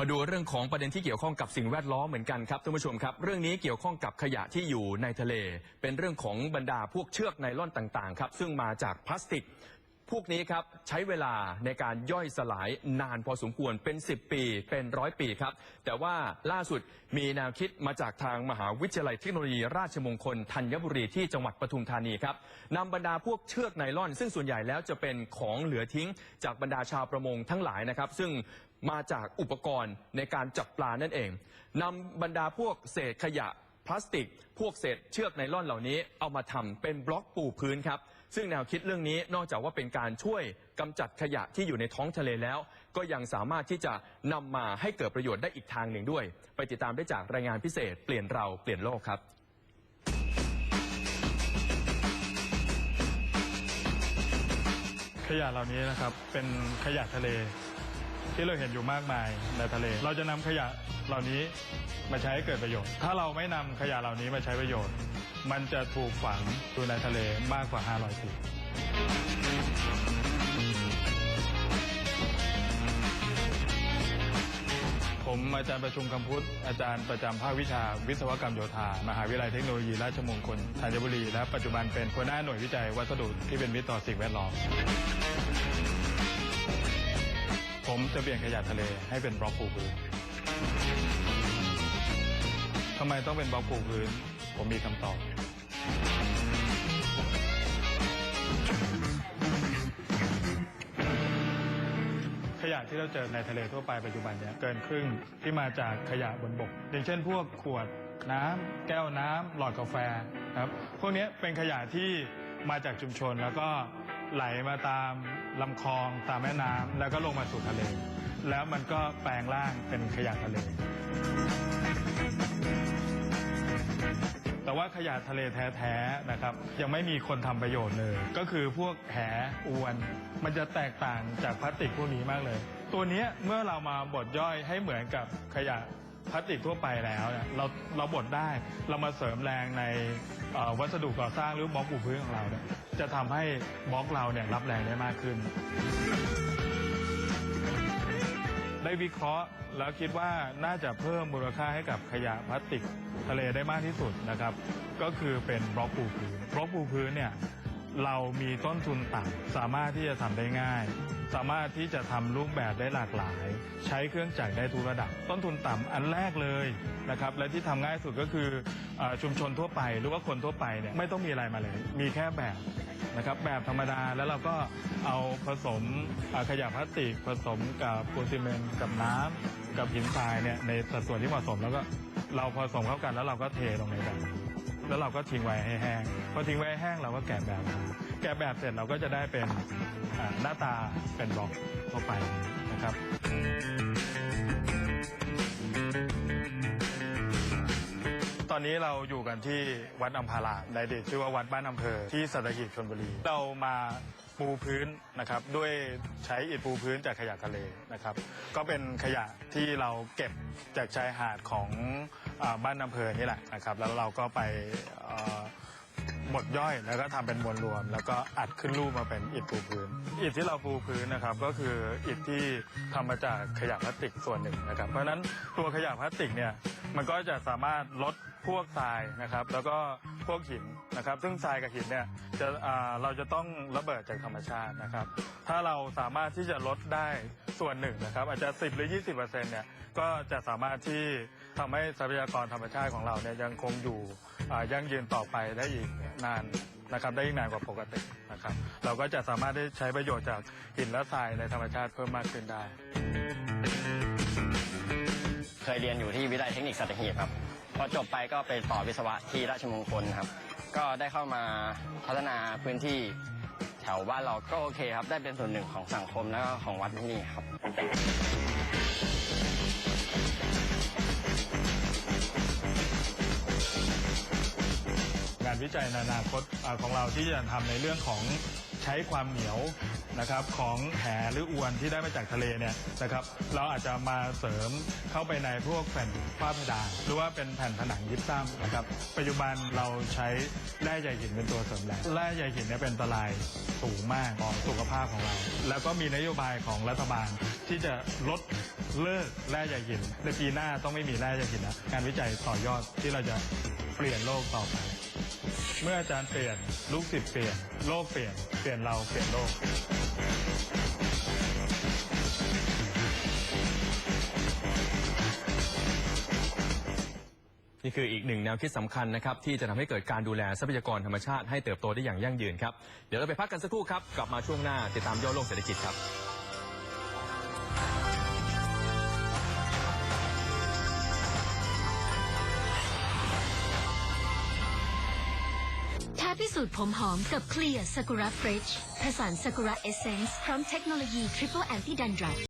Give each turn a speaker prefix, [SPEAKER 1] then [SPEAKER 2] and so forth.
[SPEAKER 1] มาดูเรื่องของประเด็นที่เกี่ยวข้องกับสิ่งแวดล้อมเหมือนกันครับท่านผู้ชมครับ เรื่องนี้เกี่ยวข้องกับขยะที่อยู่ในทะเล เป็นเรื่องของบรรดาพวกเชือกไนล่อนต่างๆครับซึ่งมาจากพลาสติก พวกนี้ครับใช้เวลาในการย่อยสลายนานพอสมควรเป็น 10 ปี เป็นร้อยปีครับ แต่ว่าล่าสุดมีแนวคิดมาจากทางมหาวิทยาลัยเทคโนโลยีราชมงคลธัญบุรีที่จังหวัดปทุมธานีครับนำบรรดาพวกเชือกไนล่อน ซึ่งส่วนใหญ่แล้วจะเป็นของเหลือทิ้งจากบรรดาชาวประมงทั้งหลายนะครับ ซึ่ง มาจากอุปกรณ์ในการจับปลานั่นเองนำบรรดาพวกเศษขยะพลาสติก พวกเศษเชือกไนล่อนเหล่านี้เอามาทำเป็นบล็อกปูพื้นครับ ซึ่งแนวคิดเรื่องนี้นอกจากว่าเป็นการช่วยกำจัดขยะที่อยู่ในท้องทะเลแล้ว ก็ยังสามารถที่จะนำมาให้เกิดประโยชน์ได้อีกทางหนึ่งด้วย ไปติดตามได้จากรายงานพิเศษเปลี่ยนเราเปลี่ยนโลกครับ
[SPEAKER 2] ขยะเหล่านี้นะครับเป็นขยะทะเล ที่เราเห็นอยู่มากมายในทะเล เราจะนำขยะเหล่านี้มาใช้ให้เกิดประโยชน์ ถ้าเราไม่นำขยะเหล่านี้มาใช้ประโยชน์ มันจะถูกฝังอยู่ในทะเลมากกว่า 500 ปี ผมอาจารย์ประชุมคำพุทธอาจารย์ประจำภาควิชาวิศวกรรมโยธา มหาวิทยาลัยเทคโนโลยีราชมงคลธัญบุรี และปัจจุบันเป็นหัวหน้าหน่วยวิจัยวัสดุที่เป็นมิตรต่อสิ่งแวดล้อม ผมจะเปลี่ยนขยะทะเลให้เป็นบล็อกปูพื้นทำไมต้องเป็นบล็อกปูพื้น ผมมีคำตอบขยะที่เราเจอในทะเลทั่วไปปัจจุบันเนี่ยเกินครึ่งที่มาจากขยะบนบก อย่างเช่น พวกขวดน้ำแก้วน้ำหลอดกาแฟครับพวกนี้เป็นขยะที่มาจากชุมชนแล้วก็ ไหลมาตามลำคลองตามแม่น้ำแล้วก็ลงมาสู่ทะเล แล้วมันก็แปลงร่างเป็นขยะทะเล แต่ว่าขยะทะเลแท้ๆนะครับ ยังไม่มีคนทำประโยชน์เลย ก็คือพวกแหอวน มันจะแตกต่างจากพลาสติกพวกนี้มากเลย ตัวนี้เมื่อเรามาบดย่อยให้เหมือนกับขยะ พลาสติกทั่วไปแล้วเนี่ยเราเราบดได้เรามาเสริมแรงในเอ่อวัสดุก่อสร้างหรือบล็อกปูพื้นของเราเนี่ยจะทำให้บล็อกเราเนี่ยรับแรงได้มากขึ้น ได้วิเคราะห์แล้วคิดว่าน่าจะเพิ่มมูลค่าให้กับขยะพลาสติกทะเลได้มากที่สุดนะครับ ก็คือเป็นบล็อกปูพื้นบล็อกปูพื้นเนี่ย เรามีต้นทุนต่ำสามารถที่จะทำได้ง่าย สามารถที่จะทำรูปแบบได้หลากหลาย ใช้เครื่องจักรได้ทุกระดับ ต้นทุนต่ำอันแรกเลยนะครับและที่ทำง่ายสุดก็คืออชุมชนทั่วไป หรือว่าคนทั่วไปเนี่ยไม่ต้องมีอะไรมาเลย มีแค่แบบนะครับแบบธรรมดาแล้วเราก็เอาผสมขยะพลาสติกผสมกับปูนซีเมนต์กับน้ำกับหินทรายเนี่ยในสัดส่วนที่เหมาะสมแล้วก็เราผสมเข้ากันแล้วเราก็เทลงในแบบ แล้วเราก็ทิ้งไว้ให้แห้งพอทิ้งไว้ให้แห้งเราก็แกะแบบ แกะแบบเสร็จเราก็จะได้เป็นหน้าตาเป็นบล็อกเข้าไปนะครับตอนนี้เราอยู่กันที่วัดอัมพาราในอดีตชื่อว่าวัดบ้านอำเภอที่สัตหีบชลบุรี เรามา ปูพื้นนะครับด้วยใช้อิฐปูพื้นจากขยะทะเลนะครับ ก็เป็นขยะที่เราเก็บจากชายหาดของอาบ้านอำเภอนี่แหละนะครับ แล้วเราก็ไปเอ่อบดย่อยแล้วก็ทำเป็นมวลรวม แล้วก็อัดขึ้นรูปมาเป็นอิฐปูพื้น อิฐที่เราปูพื้นนะครับก็คืออิฐที่ทำมาจากขยะพลาสติกส่วนหนึ่งนะครับ เพราะฉะนั้นตัวขยะพลาสติกเนี่ยมันก็จะสามารถลด พวกทรายนะครับ แล้วก็พวกหินนะครับ ซึ่งทรายกับหินเนี่ยจะเราจะต้องระเบิดจากธรรมชาตินะครับ ถ้าเราสามารถที่จะลดได้ส่วนหนึ่งนะครับ อาจจะ 10 หรือ 20%เนี่ยก็จะสามารถที่ทำให้ทรัพยากรธรรมชาติของเราเนี่ยยังคงอยู่ยั่งยืนต่อไปได้อีกนานนะครับได้อีกนานกว่าปกตินะครับ เราก็จะสามารถได้ใช้ประโยชน์จากหินและทรายในธรรมชาติเพิ่มมากขึ้นได้
[SPEAKER 3] เคยเรียนอยู่ที่วิทยาลัยเทคนิคสัตหีบครับ พอจบไปก็ไปต่อวิศวะที่ราชมงคลครับ ก็ได้เข้ามาพัฒนาพื้นที่แถวบ้านเราก็โอเคครับ ได้เป็นส่วนหนึ่งของสังคมแล้วก็ของวัดที่นี่ครับา
[SPEAKER 2] นวิจัยในอนาคตอของเราที่จะทำในเรื่องของใช้ความเหนียวนะครับของแหหรืออวนที่ได้มาจากทะเลเนี่ยนะครับเราอาจจะมาเสริมเข้าไปในพวกแผ่นฝ้าเพดานหรือว่าเป็นแผ่นผนังยิปซัมนะครับปัจจุบันเราใช้แร่ใยหินเป็นตัวเสริมแรงแร่ใยหินเนี่ยเป็นอันตรายสูงมากต่อสุขภาพของเรา แล้วก็มีนโยบายของรัฐบาลที่จะลดเลิกแร่ใยหินในปีหน้าต้องไม่มีแร่ใยหินนะการวิจัยต่อยอดที่เราจะเปลี่ยนโลกต่อไป เมื่ออาจารย์เปลี่ยน ลูกศิษย์เปลี่ยน โลกเปลี่ยน เปลี่ยนเราเปลี่ยนโลก
[SPEAKER 1] นี่คืออีกหนึ่งแนวคิดสำคัญนะครับ ที่จะทำให้เกิดการดูแลทรัพยากรธรรมชาติให้เติบโตได้อย่างยั่งยืนครับ เดี๋ยวเราไปพักกันสักครู่ครับ กลับมาช่วงหน้าติดตามย่อโลกเศรษฐกิจครับ
[SPEAKER 4] ท้าพิสูจน์ผมหอมกับเคลียร์ซากุระเฟรชผสานซากุระเอเซนส์พร้อมเทคโนโลยีทริปเปิลแอนตี้ดันดรัน